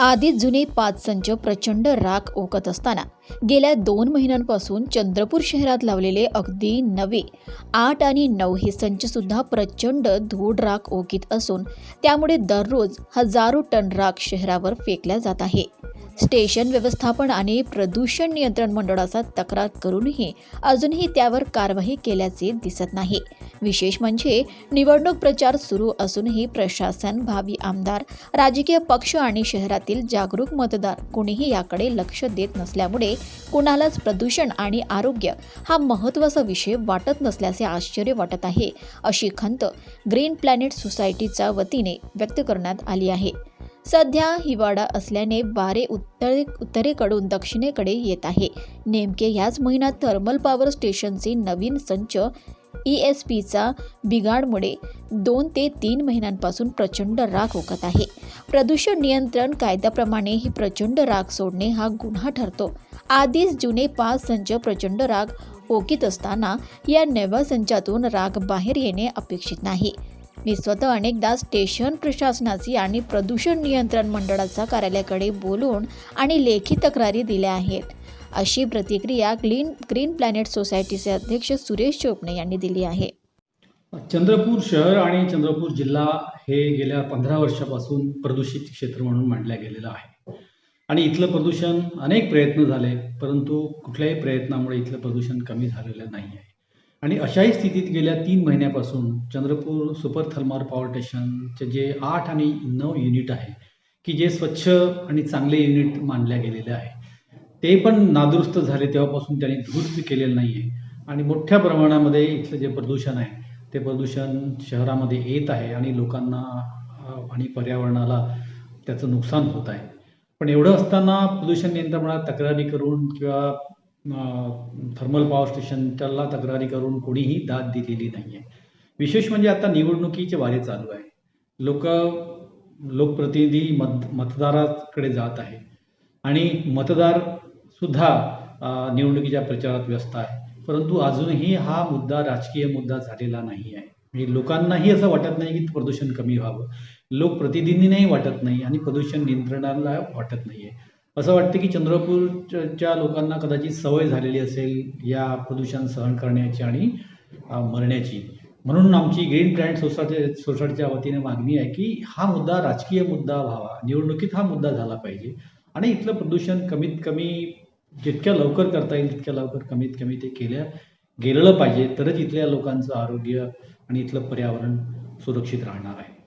आधीच जुने पाच संच प्रचंड राख ओकत असताना गेल्या दोन महिन्यांपासून चंद्रपूर शहरात लावलेले अगदी नवे आठ आणि नऊ हे संच सुद्धा प्रचंड धूड राख ओकीत असून त्यामुळे दररोज हजारो टन राख शहरावर फेकल्या जात आहे. स्टेशन व्यवस्थापन आणि प्रदूषण नियंत्रण मंडळाचा तक्रार करूनही अजूनही त्यावर कारवाई केल्याचे दिसत नाही. विशेष म्हणजे निवडणूक प्रचार सुरू असूनही प्रशासन भावी आमदार राजकीय पक्ष आणि शहरातील जागरूक मतदार कोणीही याकडे लक्ष देत नसल्यामुळे कुणालाच प्रदूषण आणि आरोग्य हा महत्त्वाचा विषय वाटत नसल्याचे आश्चर्य वाटत आहे अशी खंत ग्रीन प्लॅनेट सोसायटीच्या वतीने व्यक्त करण्यात आली आहे. सध्या हिवाळा असल्याने वारे उत्तरे उत्तरेकडून दक्षिणेकडे येत आहे. नेमके याच महिन्यात थर्मल पॉवर स्टेशनचे नवीन संच ई एस पीचा बिघाडमुळे दोन ते तीन महिन्यांपासून प्रचंड राग ओकत आहे. प्रदूषण नियंत्रण कायद्याप्रमाणे ही प्रचंड राग सोडणे हा गुन्हा ठरतो. आधीच जुने पाच संच प्रचंड राग ओकीत असताना या नव्या संचातून राग बाहेर येणे अपेक्षित नाही. मी स्वतः अनेकदा स्टेशन प्रशासनाची आणि प्रदूषण नियंत्रण मंडळाच्या कार्यालयाकडे बोलून आणि लेखी तक्रारी दिल्या आहेत. अशी प्रतिक्रिया ग्रीन ग्रीन प्लॅनेट सोसायटीचे अध्यक्ष सुरेश चोपणे यांनी दिली आहे. चंद्रपूर शहर आणि चंद्रपूर जिल्हा हे गेल्या पंधरा वर्षापासून प्रदूषित क्षेत्र म्हणून मांडल्या गेलेलं आहे. आणि इथलं प्रदूषण अनेक प्रयत्न झाले परंतु कुठल्याही प्रयत्नामुळे इथलं प्रदूषण कमी झालेलं नाही आहे. आणि अशाही स्थितीत गेल्या तीन महिन्यापासून चंद्रपूर सुपर थर्मल पॉवर स्टेशनचे जे आठ आणि नऊ युनिट आहे की जे स्वच्छ आणि चांगले युनिट मानल्या गेलेले आहे. ते पण नादुरुस्त झाले तेव्हापासून त्यांनी दुरुस्त केलेलं नाही आहे आणि मोठ्या प्रमाणामध्ये इथलं जे प्रदूषण आहे ते प्रदूषण शहरामध्ये येत आहे आणि लोकांना आणि पर्यावरणाला त्याचं नुकसान होत आहे. पण एवढं असताना प्रदूषण नियंत्रणात तक्रारी करून किंवा थर्मल पॉवर स्टेशनच्याला तक्रारी करून कोणीही दाद दिलेली नाही आहे विशेष म्हणजे आता निवडणुकीचे वारे चालू आहे. लोक लोकप्रतिनिधी मत मतदाराकडे जात आहे. आणि मतदार सुद्धा निवडणुकीच्या प्रचारात व्यस्त आहे. परंतु अजूनही हा मुद्दा राजकीय मुद्दा झालेला नाही आहे. म्हणजे लोकांनाही असं वाटत नाही की प्रदूषण कमी व्हावं. लोकप्रतिनिधींनाही वाटत नाही आणि प्रदूषण नियंत्रणाला वाटत नाही आहे. असं वाटतं की चंद्रपूरच्या लोकांना कदाचित सवय झालेली असेल या प्रदूषण सहन करण्याची आणि मरण्याची. म्हणून आमची ग्रीन प्लॅनेट सोसायटी सोसायटीच्या वतीने मागणी आहे की हा मुद्दा राजकीय मुद्दा व्हावा. निवडणुकीत हा मुद्दा झाला पाहिजे. आणि इथलं प्रदूषण कमीत कमी जितक्या लवकर करता येईल तितक्या लवकर कमीत कमी ते केल्या गेलेलं पाहिजे. तरच इथल्या लोकांचं आरोग्य आणि इथलं पर्यावरण सुरक्षित राहणार आहे.